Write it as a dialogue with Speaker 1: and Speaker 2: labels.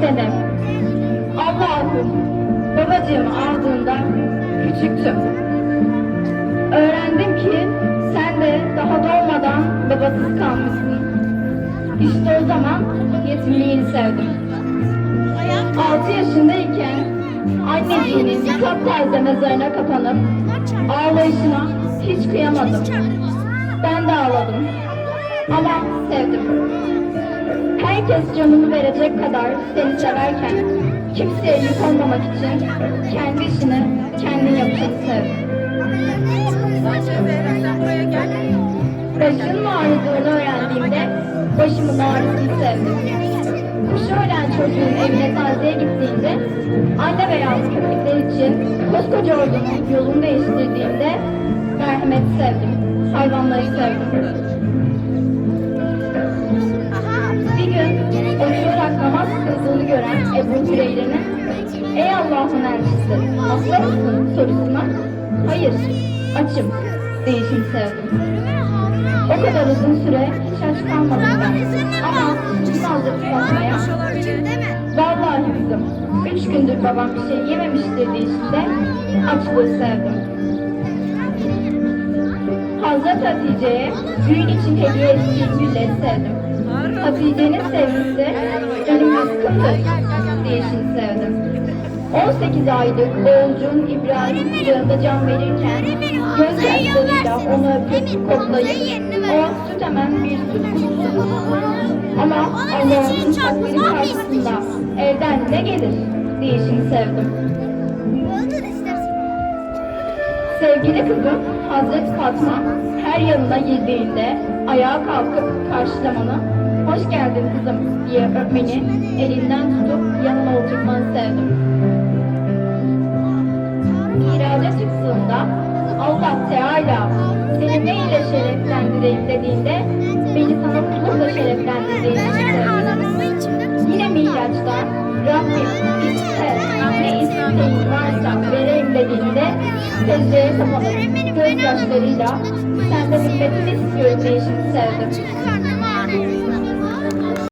Speaker 1: seni. Allah'ım babacığımı aldığında küçüktüm. Öğrendim ki sen de daha doğmadan babasız kalmışsın. İşte o zaman yetimliğini sevdim. 6 yaşındayken anneciğinin taptaze mezarına kapanıp ağlayışına hiç kıyamadım. Ben de ağladım. Ama sevdim. Herkes canını verecek kadar seni severken kimseye yük olmamak için kendi işini kendin yapacak sevdim. Başının ağrıdığını öğrendiğimde başımın ağrısını sevdim. Kuşu ölen çocuğun evine taziye gittiğinde anne veya köpekler için koskoca ordunun yolunu değiştirdiğimde merhamet sevdim. Hayvanları sevdim. Ebu Hüreyre'nin Ey Allah'ın elçisi hasta mısın sorusuna Hayır açım değişim sevdim. O kadar uzun süre hiç aç kalmadım ben. Ama Nazlı Fatma'ya Vallahi kızım, üç gündür babam bir şey yememiştir deyişinde açlığı sevdim. Hazreti Hatice'ye düğün için hediye ettiğim gülleri sevdim. Hatice'nin sevgisi benim rızkımdır deyişini sevdim. 18 aylık oğulcuğun İbrahim kucağında can verirken gözyaşlarıyla onu öpüp koklayıp o süt hemen bir süt kutusu. Ama Allah'ın takdiri karşısında evden ne gelir deyişini sevdim. Sevgili kızım Hazreti Fatma her yanına girdiğinde ayağa kalkıp karşılamanı, hoş geldin kızım diye öpmeni, elinden tutup çıktığında Allah Teala seni ne ile şereflendireyim dediğinde beni sana kullukla şereflendirdiğini sevdim. Yine Miraç'ta Rabbim iste ne isteğin varsa vereyim dediğinde secdeye kapanıp gözyaşlarıyla senden hizmetini istiyorum deyişini sevdim.